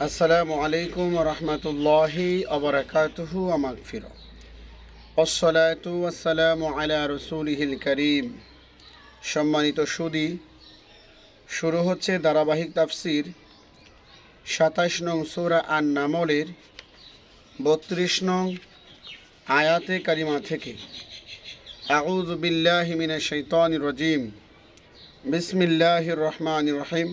আসসালামু আলাইকুম রহমতুল্লাহি অবরাকাতুহু আমাক ফির আসসালাতু আসসালামু আলা রসুলিহিল করিম। সম্মানিত সুদি, শুরু হচ্ছে ধারাবাহিক তাফসির সাতাশ নং সুরা আন নামলের বত্রিশ নং আয়াতে কারিমা থেকে। আউজ বিল্লাহ মিনা শৈতান রজিম। বিসমিল্লাহ রহমান রহিম।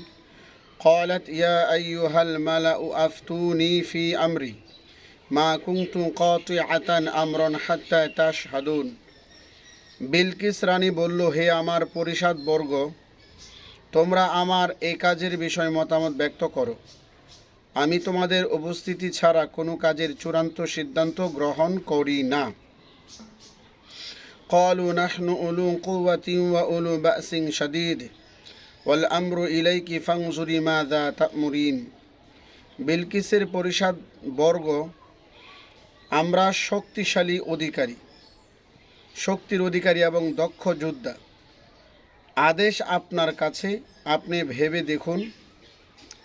قالت يا أيها الملأ أفتوني في أمري ما كنت قاطعة أمرا حتى تشهدون বিলকিস রানী বলল হে আমার পরিষদ বর্গ তোমরা আমার এই কাজের বিষয়ে মতামত ব্যক্ত করো আমি তোমাদের উপস্থিতি ছাড়া কোনো কাজের চূড়ান্ত সিদ্ধান্ত গ্রহণ করি না قالوا نحن أولو قوة وأولو بأس شديد ওয়াল ইলাইকি ফাংজুরি মাদা তামুরিন। বিলকিসের পরিষদ বর্গ, আমরা শক্তিশালী অধিকারী, শক্তির অধিকারী এবং দক্ষ যোদ্ধা। আদেশ আপনার কাছে, আপনি ভেবে দেখুন,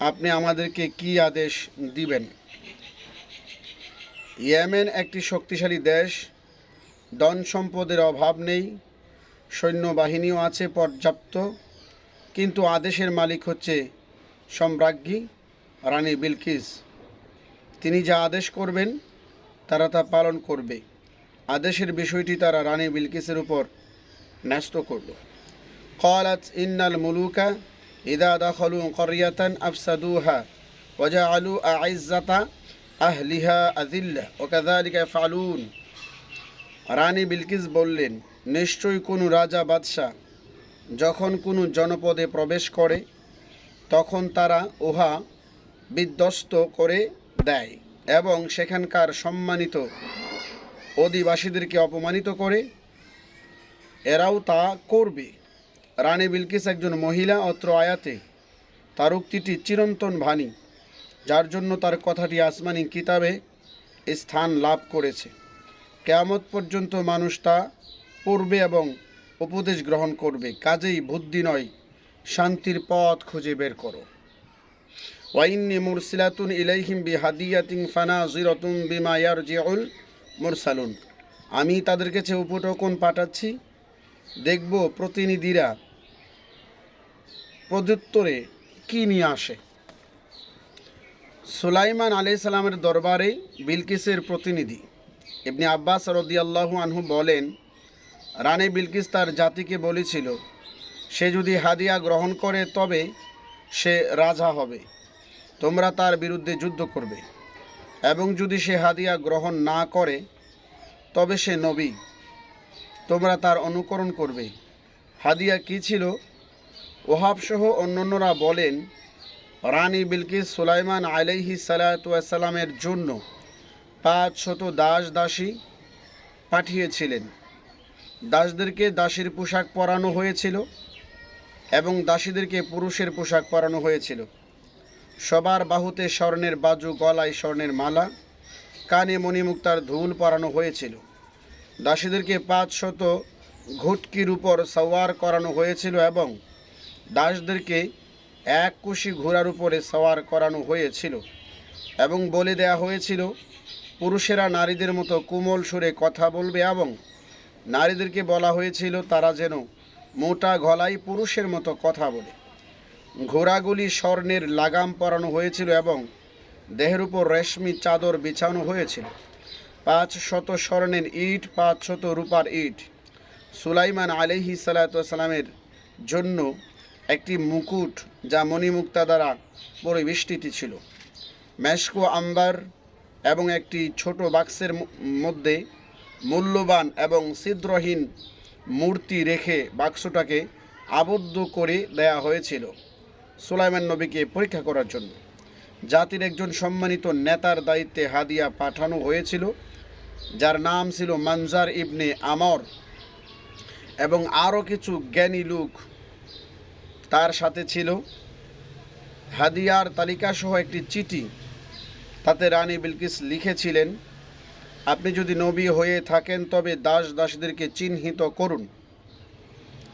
আপনি আমাদেরকে কি আদেশ দিবেন। ইয়েমেন একটি শক্তিশালী দেশ, ধন সম্পদের অভাব নেই, সৈন্যবাহিনীও আছে পর্যাপ্ত। কিন্তু আদেশের মালিক হচ্ছে সম্রাজ্ঞী রানী বিলকিস। তিনি যা আদেশ করবেন, তারা তা পালন করবে। আদেশের বিষয়টি তারা রানী বিলকিসের উপর ন্যস্ত করল কলাত, ইন্নাল মুলুকা ইদা দখলু করিয়াতান আফসাদুহা ওজা আলু আইজাতা আহলিহা আজিল্লা ওকাদালিকা ফালুন। রানী বিলকিস বললেন, নিশ্চয়ই কোনো রাজা, বাদশাহ যখন কোনো জনপদে প্রবেশ করে, তখন তারা উহা বিধ্বস্ত করে দেয় এবং সেখানকার সম্মানিত অধিবাসীদেরকে অপমানিত করে। এরাও তা করবে। রানী বিলকিস একজন মহিলা অত্র আয়াতে তার উক্তিটি চিরন্তন ভানী, যার জন্য তার কথাটি আসমানি কিতাবে স্থান লাভ করেছে। কেয়ামত পর্যন্ত মানুষ তা পড়বে এবং উপদেশ গ্রহণ করবে, কাজেই বুদ্ধি নয়, শান্তির পথ খুঁজে বের করো। ওয়াইন্নি মুরসিলাতুন ইলাইহিম বি হাদিয়াতিন ফানা জিরতুম বিমা ইয়ারজিউল মুরসালুন। আমি তাদের কাছে উপটোকন পাঠাচ্ছি। দেখব প্রতিনিধিরা প্রত্যুত্তরে কি নিয়ে আসে। সুলাইমান আলাই সালামের দরবারে বিলকিসের প্রতিনিধি ইবনে আব্বাস রদিয়াল্লাহু আনহু বলেন রানী বিলকিস তার জাতিকে বলেছিল, সে যদি হাদিয়া গ্রহণ করে, তবে সে রাজা হবে। তোমরা তার বিরুদ্ধে যুদ্ধ করবে। এবং যদি সে হাদিয়া গ্রহণ না করে, তবে সে নবী। তোমরা তার অনুকরণ করবে। হাদিয়া কি ছিল? ওহাবসহ অন্যান্যরা বলেন, রানী বিলকিস সুলাইমান আলাইহি সালাতামের জন্য পাঁচ শত দাস দাসী পাঠিয়েছিলেন। দাসদেরকে দাসীর পোশাক পরানো হয়েছিল এবং দাসীদেরকে পুরুষের পোশাক পরানো হয়েছিল। সবার বাহুতে স্বর্ণের বাজু, গলায় স্বর্ণের মালা, কানে মণিমুক্তার ধুল পরানো হয়েছিল। দাসীদেরকে পাঁচ শত ঘুটকির উপর সওয়ার করানো হয়েছিল এবং দাসদেরকে এক কুশি ঘোড়ার উপরে সওয়ার করানো হয়েছিল এবং বলে দেয়া হয়েছিল, পুরুষেরা নারীদের মতো কোমল সুরে কথা বলবে এবং নারীদেরকে বলা হয়েছিল তারা যেন মোটা গলায় পুরুষের মতো কথা বলে। ঘোড়াগুলি স্বর্ণের লাগাম পরানো হয়েছিল এবং দেহের উপর রেশমি চাদর বিছানো হয়েছিল। পাঁচ শত স্বর্ণের ইট, পাঁচ শত রূপার ইট। সুলাইমান আলিহি সালাতামের জন্য একটি মুকুট যা মণিমুক্তা দ্বারা পরিবেষ্টিত ছিল। মেশকো আম্বার এবং একটি ছোট বাক্সের মধ্যে মূল্যবান এবং ছিদ্রহীন মূর্তি রেখে বাক্সটাকে আবদ্ধ করে দেয়া হয়েছিল সুলাইমান নবীকে পরীক্ষা করার জন্য। জাতির একজন সম্মানিত নেতার দায়িত্বে হাদিয়া পাঠানো হয়েছিল, যার নাম ছিল মানজার ইবনে আমর এবং আরও কিছু জ্ঞানী লোক তার সাথে ছিল। হাদিয়ার তালিকাসহ একটি চিঠি তাতে রানী বিলকিস লিখেছিলেন আপনি যদি নবী হয়ে থাকেন, তবে দাস দাসদেরকে চিহ্নিত করুন।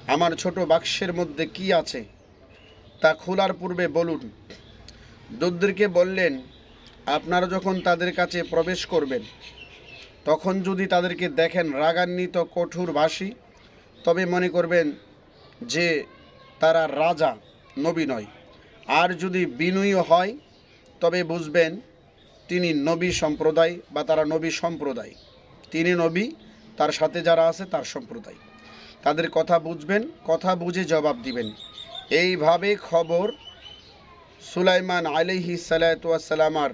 আমার ছোট বাক্সের মধ্যে কি আছে, তা খোলার পূর্বে বলুন। দূতদেরকে বললেন, আপনারা যখন তাদের কাছে প্রবেশ করবেন, তখন যদি তাদেরকে দেখেন রাগান্বিত, কঠোর ভাষী তবে মনে করবেন যে তারা রাজা, নবী নয়। আর যদি বিনয়ী হয়, তবে বুঝবেন তিনি নবী সম্প্রদায় বা তারা নবী সম্প্রদায়। তিনি নবী, তার সাথে যারা আছে তার সম্প্রদায়। তাদের কথা বুঝবেন, কথা বুঝে জবাব দিবেন। এইভাবে খবর সুলাইমান আলিহি সালাতামার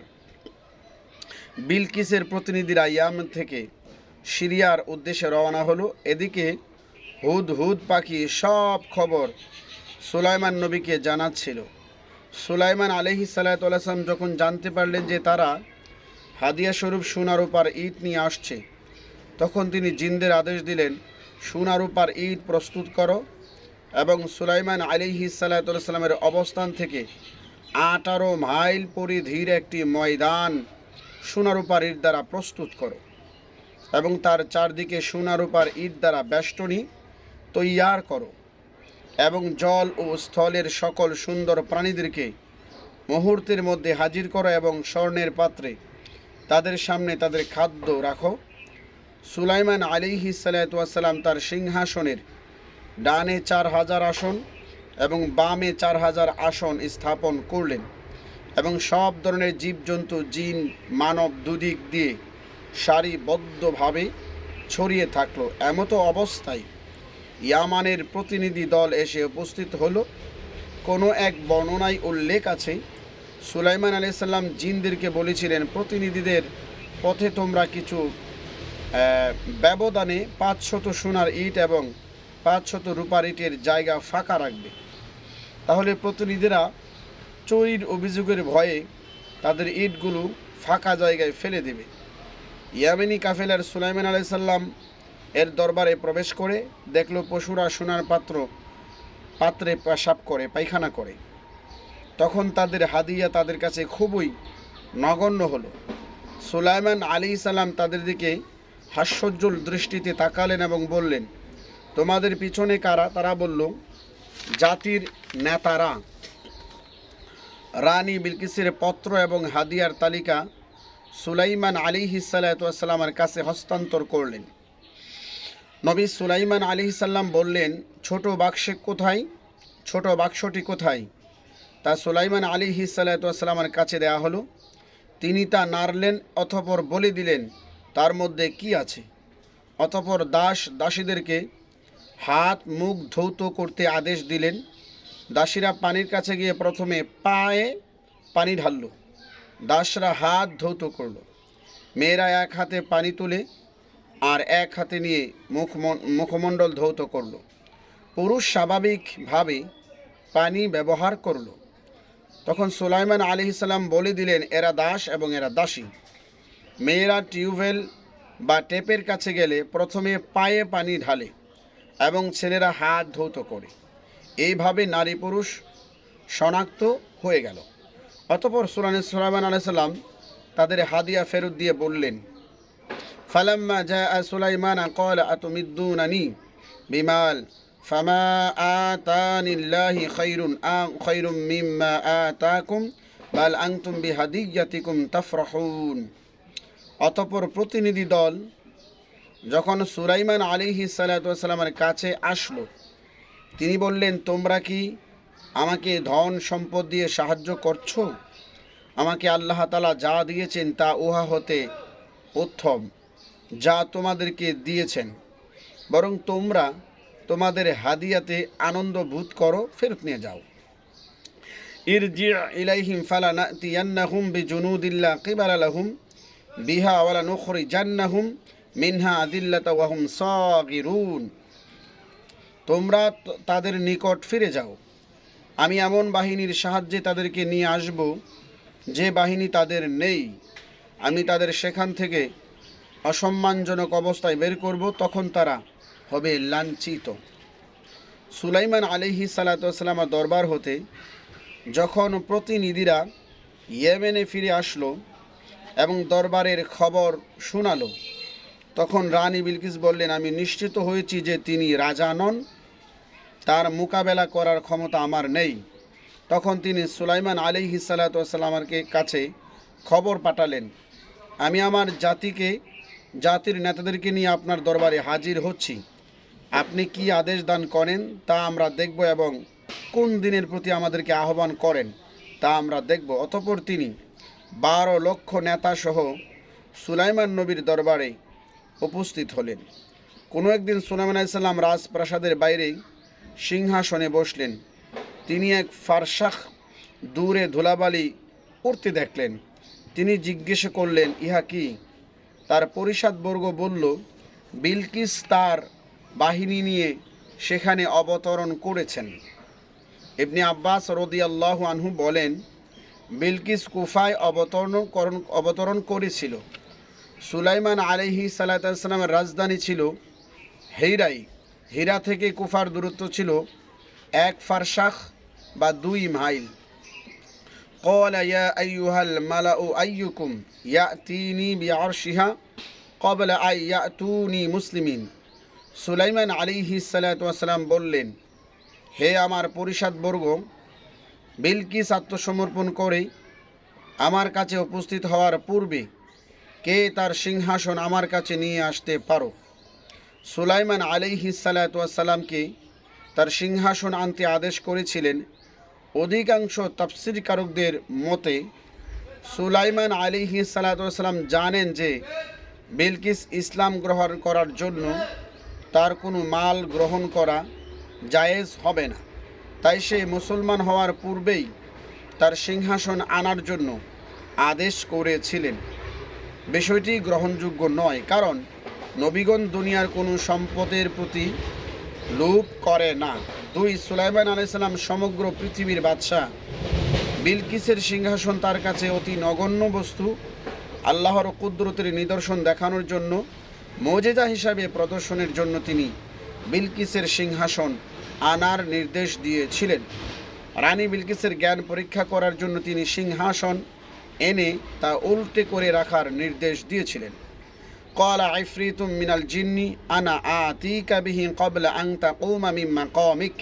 বিলকিসের প্রতিনিধিরা ইয়াম থেকে সিরিয়ার উদ্দেশ্যে রওনা হলো। এদিকে হুদ হুদ পাখি সব খবর সুলাইমান নবীকে জানাচ্ছিল। সুলাইমান আলহি সাল্লাম যখন জানতে পারলেন যে তারা হাদিয়া স্বরূপ সোনারূপার ইট নিয়ে আসছে, তখন তিনি জিনদের আদেশ দিলেন, সোনারূপার ইট প্রস্তুত করো এবং সুলাইমান আলিহি সাল্লামের অবস্থান থেকে আঠারো মাইল পরিধির একটি ময়দান সোনারূপার ইট দ্বারা প্রস্তুত করো এবং তার চারদিকে সোনারূপার ইট দ্বারা বেষ্টনী তৈয়ার করো। এবং জল ও স্থলের সকল সুন্দর প্রাণীদেরকে মুহূর্তের মধ্যে হাজির করো এবং স্বর্ণের পাত্রে তাদের সামনে তাদের খাদ্য রাখো। সুলাইমান আলিহি সালাতাম তার সিংহাসনের ডানে চার হাজার আসন এবং বামে চার হাজার আসন স্থাপন করলেন এবং সব ধরনের জীবজন্তু, জিন, মানব দুদিক দিয়ে সারিবদ্ধভাবে ছড়িয়ে থাকল। এমতো অবস্থায় ইয়ামানের প্রতিনিধি দল এসে উপস্থিত হলো। কোনো এক বর্ণনায় উল্লেখ আছে, সুলাইমান আলাইসাল্লাম জিনদেরকে বলেছিলেন, প্রতিনিধিদের পথে তোমরা কিছু ব্যবধানে পাঁচশত সোনার ইট এবং পাঁচশত রূপার ইটের জায়গা ফাঁকা রাখবে। তাহলে প্রতিনিধিরা চুরির অভিযোগের ভয়ে তাদের ইটগুলো ফাঁকা জায়গায় ফেলে দেবে। ইয়ামেনি কাফেলার সুলাইমান আলাইসাল্লাম এর দরবারে প্রবেশ করে দেখল পশুরা সোনার পাত্র, পাত্রে পেশাব করে, পায়খানা করে। তখন তাদের হাদিয়া তাদের কাছে খুবই নগণ্য হলো। সুলাইমান আলী সালাম তাদের দিকে হাস্যোজ্জ্বল দৃষ্টিতে তাকালেন এবং বললেন, তোমাদের পিছনে কারা? তারা বলল, জাতির নেতারা। রানী বিলকিসের পত্র এবং হাদিয়ার তালিকা সুলাইমান আলী হিসালাতামের কাছে হস্তান্তর করলেন। নবী সুলাইমান আলী সাল্লাম বললেন, ছোট বাক্সে কোথায়? ছোট বাক্সটি কোথায়? তা সুলাইমান আলী হিসালাতামের কাছে দেয়া হলো, তিনি তা নাড়লেন অথপর বলে দিলেন, তার মধ্যে কি আছে? অতপর দাস দাসীদেরকে হাত মুখ ধৌত করতে আদেশ দিলেন। দাসীরা পানির কাছে গিয়ে প্রথমে পায়ে পানি ঢালল। দাসরা হাত ধৌত করল। মেয়েরা এক হাতে পানি তুলে আর এক হাতে নিয়ে মুখ মুখমণ্ডল ধৌত করল। পুরুষ স্বাভাবিকভাবে পানি ব্যবহার করল। তখন সুলাইমান আলি সাল্লাম বলে দিলেন, এরা দাস এবং এরা দাসী। মেয়েরা টিউবওয়েল বা টেপের কাছে গেলে প্রথমে পায়ে পানি ঢালে এবং ছেলেরা হাত ধৌত করে। এইভাবে নারী পুরুষ শনাক্ত হয়ে গেল। অতপর সুলানি সুলাইমান আলাইসাল্লাম তাদের হাদিয়া ফেরত দিয়ে বললেন ফালাম্মা জা সুলাইমান কল আতুমিদ্দুনানি বিমাল ফামা আতানিল্লাহি খৈরুন আ খৈরুম মিম্মা আতাকুম বাল আংতুম বিহাদিয়াতিকুম তাফরাহুন অতপর প্রতিনিধি দল যখন সুলাইমান আলিহি সালাতামের কাছে আসলো, তিনি বললেন, তোমরা কি আমাকে ধন সম্পদ দিয়ে সাহায্য করছ? আমাকে আল্লাহ তালা যা দিয়েছেন তা উহা হতে উত্তম। যা তোমাদেরকে দিয়েছেন। বরং তোমরা তোমাদের হাদিয়াতে আনন্দ বোধ করো, ফেরত নিয়ে যাও। ইরজি ইলাইহিম ফালা নাতিয়ান্নাহুম বিজুনুদিল্লা কিবালা লাহুম বিহা ওয়ালা নুখরি জান্নাহুম মিনহা আদিল্লাতা ওয়াহুম সাগিরুন। তোমরা তাদের নিকট ফিরে যাও। আমি এমন বাহিনীর সাহায্যে তাদেরকে নিয়ে আসব যে বাহিনী তাদের নেই। আমি তাদের সেখান থেকে অসম্মানজনক অবস্থায় বের করব, তখন তারা হবে লাঞ্ছিত। সুলাইমান আলিহি সালাতামের দরবার হতে যখন প্রতিনিধিরা ইয়েমেনে ফিরে আসলো এবং দরবারের খবর শোনালো, তখন রানী বিলকিস বললেন, আমি নিশ্চিত হয়েছি যে তিনি রাজা নন, তার মোকাবেলা করার ক্ষমতা আমার নেই। তখন তিনি সুলাইমান আলিহি সালাতামকে কাছে খবর পাঠালেন, আমি আমার জাতিকে জাতির নেতাদেরকে নিয়ে আপনার দরবারে হাজির হচ্ছি। আপনি কি আদেশ দান করেন তা আমরা দেখব এবং কোন দিনের প্রতি আমাদেরকে আহ্বান করেন তা আমরা দেখব। অতপর তিনি বারো লক্ষ নেতা সহ সুলাইমান নবীর দরবারে উপস্থিত হলেন। কোনো একদিন সুলাইমান আলাইসাল্লাম রাজপ্রাসাদের বাইরে সিংহাসনে বসলেন। তিনি এক ফারসাখ দূরে ধুলাবালি উঠতে দেখলেন। তিনি জিজ্ঞেস করলেন, ইহা কি? তার পরিষদবর্গ বলল, বিলকিস তার বাহিনী নিয়ে সেখানে অবতরণ করেছেন। ইবনে আব্বাস রদিয়াল্লাহু আনহু বলেন, বিলকিস কুফায় অবতরণ করণ- অবতরণ করেছিল। সুলাইমান আলাইহি সাল্লামের রাজধানী ছিল হেইরাই হীরা থেকে কুফার দূরত্ব ছিল এক ফারসাখ বা দুই মাইল। قال يا أيها الملأ أيكم يأتيني بعرشها قبل أن يأتوني مسلمين. সুলাইমান আলিহি সালাতাম বললেন, হে আমার বর্গ, বিলকিস আত্মসমর্পণ করে আমার কাছে উপস্থিত হওয়ার পূর্বে কে তার সিংহাসন আমার কাছে নিয়ে আসতে পারো? সুলাইমান আলিহি সালাতামকে তার সিংহাসন আনতে আদেশ করেছিলেন অধিকাংশ তাফসিরকারকদের মতে, সুলাইমান আলিহি সালাতাম জানেন যে, বিলকিস ইসলাম গ্রহণ করার জন্য তার কোনো মাল গ্রহণ করা জায়েজ হবে না। তাই সে মুসলমান হওয়ার পূর্বেই তার সিংহাসন আনার জন্য আদেশ করেছিলেন। বিষয়টি গ্রহণযোগ্য নয়, কারণ নবীগণ দুনিয়ার কোনো সম্পদের প্রতি লোভ করে না। দুই, সুলাইমান আলাইসাল্লাম সমগ্র পৃথিবীর বাদশাহ। বিলকিসের সিংহাসন তার কাছে অতি নগণ্য বস্তু। আল্লাহর কুদরতের নিদর্শন দেখানোর জন্য, মোজেজা হিসাবে প্রদর্শনের জন্য তিনি বিলকিসের সিংহাসন আনার নির্দেশ দিয়েছিলেন। রানী বিলকিসের জ্ঞান পরীক্ষা করার জন্য তিনি সিংহাসন এনে তা উল্টে করে রাখার নির্দেশ দিয়েছিলেন। قال عفريت من الجن أنا آتيك به قبل أن تقوم من مقامك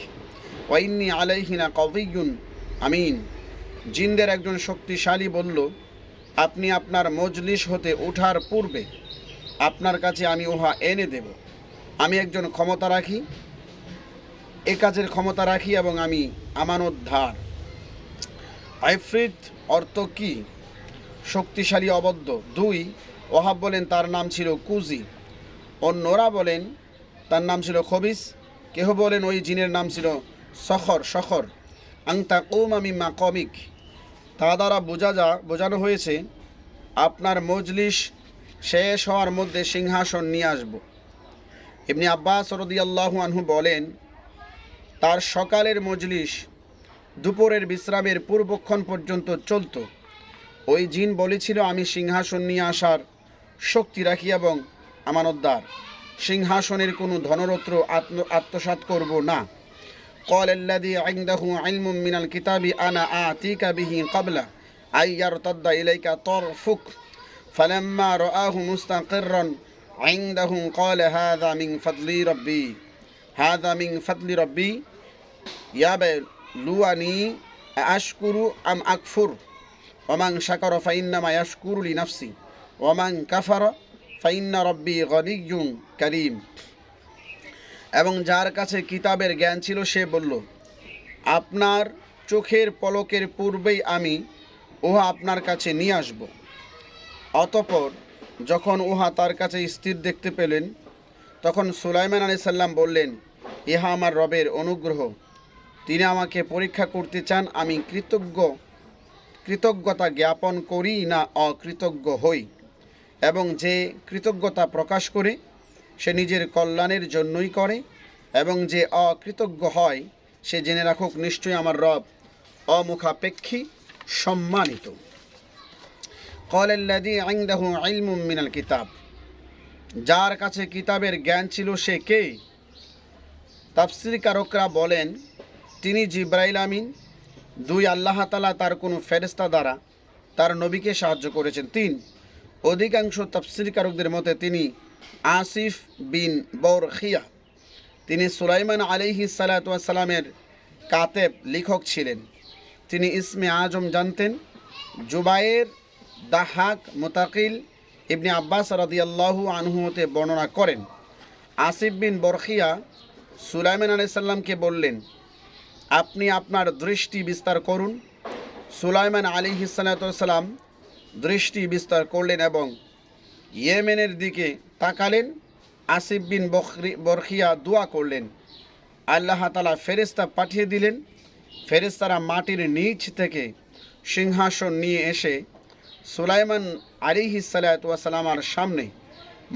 وإني عليه لقوي আমিন জিনদের একজন শক্তিশালী বলল আপনি আপনার মজলিস হতে ওঠার পূর্বে আপনার কাছে আমি উহা এনে দেব আমি একজন ক্ষমতা রাখি এ কাজের ক্ষমতা রাখি এবং আমি আমানোদ্ধার আইফ্রিত অর্থ কি শক্তিশালী অবদ্ধ দুই ওহাব বলেন তার নাম ছিল কুজি। অন্যরা বলেন তার নাম ছিল খবিস। কেহ বলেন ওই জিনের নাম ছিল সখর সখর। আংতা কৌম আমি মা কমিক তা দ্বারা বোঝা যা, বোঝানো হয়েছে, আপনার মজলিস শেষ হওয়ার মধ্যে সিংহাসন নিয়ে আসব। এমনি আব্বাস রদিয়াল্লাহু আনহু বলেন, তার সকালের মজলিস দুপুরের বিশ্রামের পূর্বক্ষণ পর্যন্ত চলত। ওই জিন বলেছিল, আমি সিংহাসন নিয়ে আসার শক্তি রাখি এবং আমানতদার সিংহাসনের কোনো ধনরত্র আত্ম আত্মসাৎ করব না قال الذي عنده علم من الكتاب أنا آتيك به قبل أن يرتد إليك طرفك فلما رآه مستقرا عنده قال هذا من فضل ربي هذا من فضل ربي يبلوني أشكر أم أكفر ومن شكر فإنما يشكر لنفسه ওমান কাফার, ফাইন্না রব্বি গনিজুন করিম। এবং যার কাছে কিতাবের জ্ঞান ছিল, সে বলল, আপনার চোখের পলকের পূর্বেই আমি উহা আপনার কাছে নিয়ে আসব। অতপর যখন উহা তার কাছে স্থির দেখতে পেলেন, তখন সুলাইমান আলি সাল্লাম বললেন, ইহা আমার রবের অনুগ্রহ। তিনি আমাকে পরীক্ষা করতে চান, আমি কৃতজ্ঞ, কৃতজ্ঞতা জ্ঞাপন করি না অকৃতজ্ঞ হই। এবং যে কৃতজ্ঞতা প্রকাশ করে, সে নিজের কল্যাণের জন্যই করে এবং যে অকৃতজ্ঞ হয়, সে জেনে রাখুক নিশ্চয়ই আমার রব অমুখাপেক্ষী সম্মানিত। কলেল্লাদি আইন্দাহু আইলমুম মিনাল কিতাব যার কাছে কিতাবের জ্ঞান ছিল সে কে? তাফসির কারকরা বলেন, তিনি জিব্রাইল আমিন, দুই আল্লাহ তালা তার কোনো ফেরেস্তা দ্বারা তার নবীকে সাহায্য করেছেন। তিন অধিকাংশ তাফসিরকারকদের মতে তিনি আসিফ বিন বরখিয়া। তিনি সুলাইমান আলিহি সালাতামের কাতেব লেখক ছিলেন। তিনি ইসমে আজম জানতেন জুবায়ের দাহাক মোতাকিল ইবনে আব্বাস রাদিয়াল্লাহু আনহু হতে বর্ণনা করেন। আসিফ বিন বরখিয়া সুলাইমান আলাইসাল্লামকে বললেন, আপনি আপনার দৃষ্টি বিস্তার করুন। সুলাইমান আলী হিসালাতাম দৃষ্টি বিস্তার করলেন এবং ইয়েমেনের দিকে তাকালেন, আসিফ বিন বরখিয়া দোয়া করলেন। আল্লাহ তালা ফেরেস্তা পাঠিয়ে দিলেন। ফেরেস্তারা মাটির নিচ থেকে সিংহাসন নিয়ে এসে সুলাইমান আলী হিসালাতামার সামনে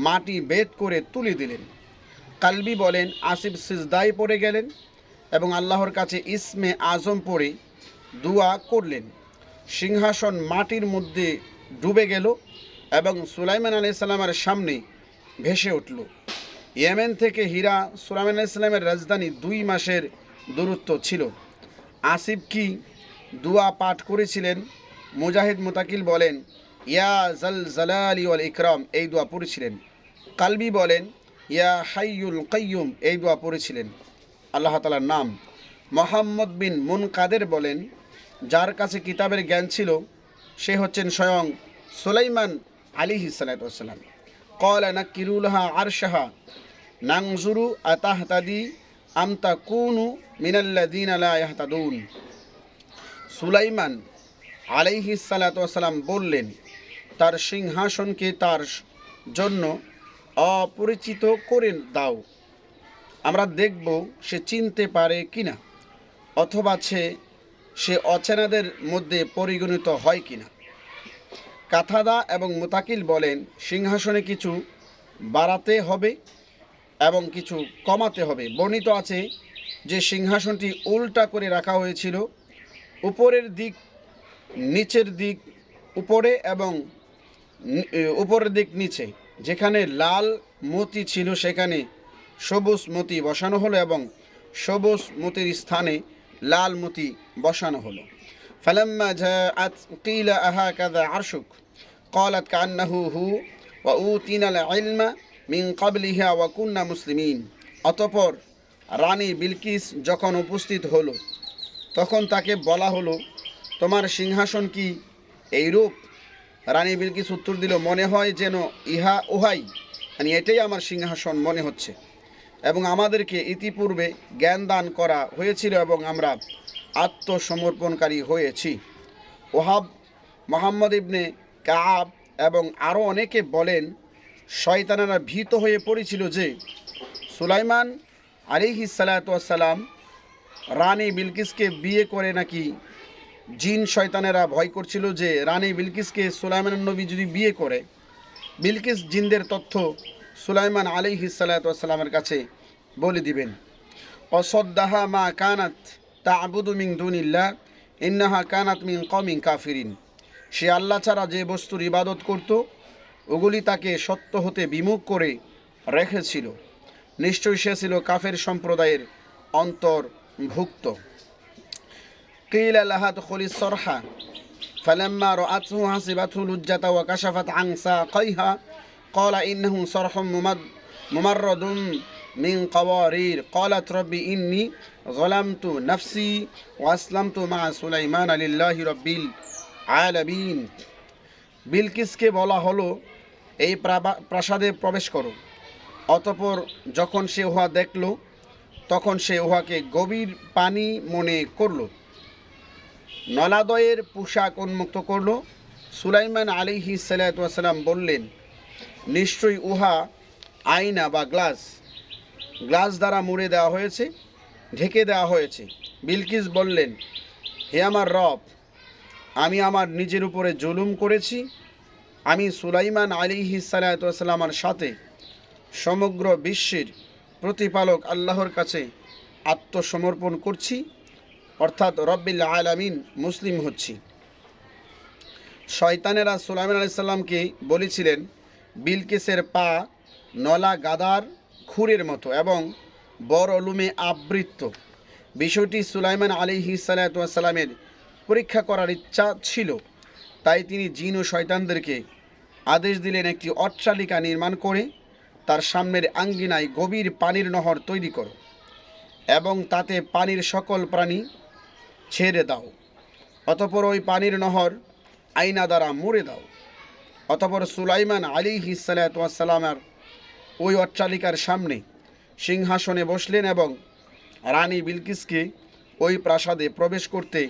মাটি বেদ করে তুলে দিলেন। কালবি বলেন, আসিফ সিজদাই পড়ে গেলেন এবং আল্লাহর কাছে ইসমে আজম পড়ে দোয়া করলেন। সিংহাসন মাটির মধ্যে ডুবে গেল এবং সুলাইমান আলি সাল্লামের সামনে ভেসে উঠল। ইয়েমেন থেকে হীরা সুলাইমান আলি সাল্লামের রাজধানী দুই মাসের দূরত্ব ছিল। আসিফ কি দুয়া পাঠ করেছিলেন? মুজাহিদ মুতাকিল বলেন, ইয়া জাল জালালি ওয়াল ইকরাম এই দোয়া পড়েছিলেন। কালবি বলেন, ইয়া হাইয়ুল কাইয়ুম এই দোয়া পড়েছিলেন। আল্লাহ তালার নাম। মোহাম্মদ বিন মুন কাদের বলেন, যার কাছে কিতাবের জ্ঞান ছিল সে হচ্ছেন স্বয়ং সুলাইমান আলী হিসালাতাম কল নাকিরুলহা আরশাহা, নাংজুরু আতাহতাদি আমতা কুনু মিনাল্লাদিন আলাহতাদুন সুলাইমান আলাইহি সালাতাম বললেন, তার সিংহাসনকে তার জন্য অপরিচিত করে দাও। আমরা দেখব সে চিনতে পারে কিনা, অথবা সে সে অচেনাদের মধ্যে পরিগণিত হয় কিনা? কাথাদা এবং মোতাকিল বলেন, সিংহাসনে কিছু বাড়াতে হবে এবং কিছু কমাতে হবে। বর্ণিত আছে যে সিংহাসনটি উল্টা করে রাখা হয়েছিল, উপরের দিক, নিচের দিক উপরে এবং উপরের দিক নিচে। যেখানে লাল মতি ছিল, সেখানে সবুজ মতি বসানো হলো এবং সবুজ মতির স্থানে লাল মতি বসানো হলো فلما جاءت قيل أهكذا عرشك قالت كأنه هو وأوتينا العلم من قبلها وكنا মুসলিমিন অতপর রানী বিলকিস যখন উপস্থিত হলো তখন তাকে বলা হলো তোমার সিংহাসন কি এইরূপ রানী বিলকিস উত্তর দিল মনে হয় যেন ইহা উহাই মানে এটাই আমার সিংহাসন মনে হচ্ছে এবং আমাদেরকে ইতিপূর্বে জ্ঞান দান করা হয়েছিল এবং আমরা আত্মসমর্পণকারী হয়েছি। ওহাব মোহাম্মদ ইবনে কাব এবং আরও অনেকে বলেন, শয়তানেরা ভীত হয়ে পড়েছিল যে সুলাইমান আলিহি সালাতাম রানী বিলকিসকে বিয়ে করে নাকি জিন শয়তানেরা ভয় করছিল যে রানী বিলকিসকে সুলাইমান নবী যদি বিয়ে করে, বিলকিস জিনদের তথ্য সুলাইমান আলী হিসালাতামের কাছে বলে দিবেন অসদ্দাহা মা কানাত তা আবুদু মিং দুনিল্লা ইন্নাহা কানাত মিং কমিং কাফিরিন। সে আল্লাহ ছাড়া যে বস্তুর ইবাদত করত, ওগুলি তাকে সত্য হতে বিমুখ করে রেখেছিল। নিশ্চয়ই সে ছিল কাফের সম্প্রদায়ের অন্তর্ভুক্ত। কিল আলাহাত খলি সরহা, ফালাম্মা হাসি বাথুল উজ্জাতা ওয়া কাশাফাত আংসা কৈহা قال إنه صرح ممد ممرد من قوارير قالت ربي إني ظلمت نفسي وأسلمت مع سليمان لله رب العالمين বিলকিসকে বলা হলো এই প্রাবা- প্রাসাদে প্রবেশ করো অতপর যখন সে উহা দেখল তখন সে উহাকে গভীর পানি মনে করলো নলাদয়ের পোশাক উন্মুক্ত করল সুলাইমান আলিহি সালাতাম বললেন নিশ্চয়ই উহা আয়না বা গ্লাস। গ্লাস দ্বারা মুড়ে দেওয়া হয়েছে, ঢেকে দেওয়া হয়েছে। বিলকিস বললেন, হে আমার রব, আমি আমার নিজের উপরে জুলুম করেছি। আমি সুলাইমান আলিহি সালাতামের সাথে সমগ্র বিশ্বের প্রতিপালক আল্লাহর কাছে আত্মসমর্পণ করছি, অর্থাৎ রব্বিল আলামিন মুসলিম হচ্ছি। শয়তানেরা সুলাইমান আলি সাল্লামকে বলেছিলেন বিলকিসের পা নলা গাদার খুরের মতো এবং বড় লুমে আবৃত্ত। বিষয়টি সুলাইমান আলী সালাতামের পরীক্ষা করার ইচ্ছা ছিল। তাই তিনি জিন ও শয়তানদেরকে আদেশ দিলেন একটি অট্টালিকা নির্মাণ করে তার সামনের আঙ্গিনায় গভীর পানির নহর তৈরি করো এবং তাতে পানির সকল প্রাণী ছেড়ে দাও। অতপর ওই পানির নহর আইনা দ্বারা মুড়ে দাও। অতপর সুলাইমান আলী হিসালাতামের ওই অট্টালিকার সামনে সিংহাসনে বসলেন এবং রানী বিলকিসকে ওই প্রাসাদে প্রবেশ করতে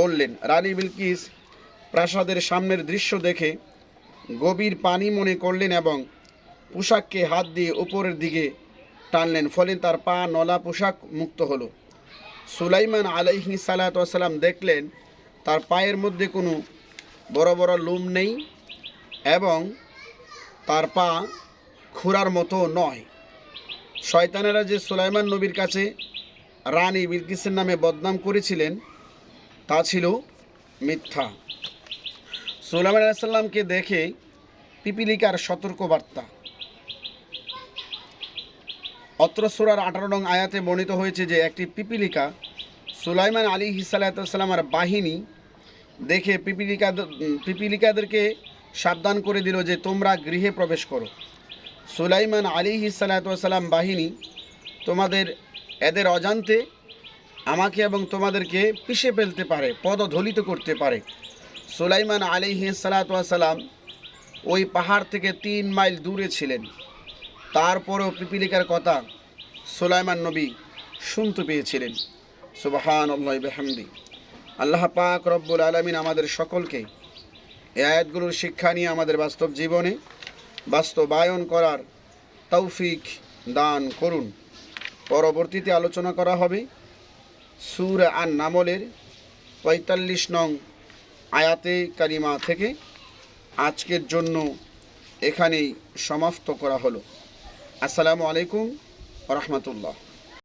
বললেন, রানী বিলকিস, প্রাসাদের সামনের দৃশ্য দেখে গভীর পানি মনে করলেন এবং পোশাককে হাত দিয়ে উপরের দিকে টানলেন, ফলে তার পা নলা পোশাক মুক্ত হলো। সুলাইমান আলাইহি সালাতাম দেখলেন, তার পায়ের মধ্যে কোনো বড় বড় লোম নেই এবং তার পা খুরার মতো নয়। শয়তানেরা যে সুলাইমান নবীর কাছে রানী বিলকিসের নামে বদনাম করেছিলেন, তা ছিল মিথ্যা। সুলাইমান আলাইসাল্লামকে দেখে পিপিলিকার সতর্কবার্তা। অত্র সুরার আঠারো নং আয়াতে বর্ণিত হয়েছে যে, একটি পিপিলিকা সুলাইমান আলী হিসালাতামের বাহিনী দেখে পিপিলিকা পিপিলিকাদেরকে সাবধান করে দিল যে তোমরা গৃহে প্রবেশ করো। সুলাইমান আলী হিসালাতাম বাহিনী, তোমাদের এদের অজান্তে আমাকে এবং তোমাদেরকে পিষে ফেলতে পারে, পদধলিত করতে পারে। সুলাইমান আলী সালাতাম ওই পাহাড় থেকে তিন মাইল দূরে ছিলেন। তারপরেও পিপিলিকার কথা সুলাইমান নবী শুনতে পেয়েছিলেন। সুবাহান আল্লাহ পাক রব্বুল আলমিন আমাদের সকলকে এই আয়াতগুলোর শিক্ষা নিয়ে আমাদের বাস্তব জীবনে বাস্তবায়ন করার তৌফিক দান করুন। পরবর্তীতে আলোচনা করা হবে সুর আন নামলের পঁয়তাল্লিশ নং আয়াতে কারিমা থেকে। আজকের জন্য এখানেই সমাপ্ত করা হলো। আসসালামু আলাইকুম রহমতুল্লাহ।